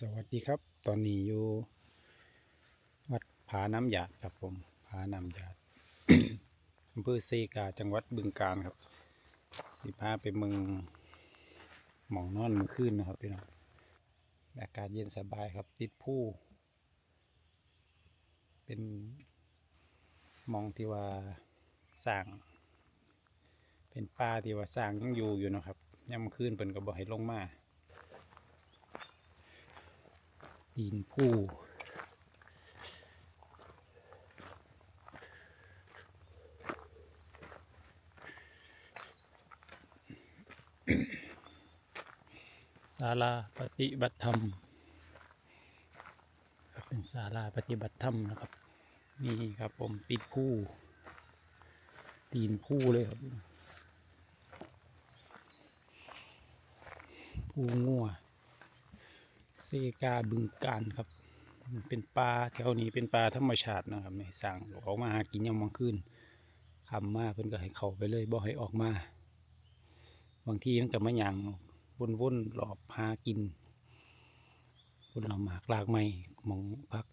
สวัสดีครับ ตอนนี้อยู่วัดผาน้ำหยาดครับผมผาน้ำหยาดอำเภอเซกาจังหวัดบึงกาฬครับสิพาไปเมืองหมองนอนเมื่อคืนนะครับพี่น้องอากาศเย็นสบายครับ ติดผู้ เป็นมองที่ว่าสร้าง เป็นป่าที่ว่าสร้างยังอยู่อยู่นะครับย่ำคืนเปิ่นก็บอกให้ลงมา ตีนผู้ศาลาปฏิบัติธรรม เป็นศาลาปฏิบัติธรรมนะครับ นี่ครับผมติดผู้ ตีนผู้เลยครับ ผู้งัว เซกาบึงการครับ เป็นปลาแถวนี้เป็นปลาธรรมชาตินะครับไม่สั่งออกมาหากินยามกลางคืนคำมาเพิ่นก็ให้เขาไปเลยบ่ให้ออกมา บางทีมันก็มาหยังวนๆหลอบหากินบนเราหมากลากไม้มองพัก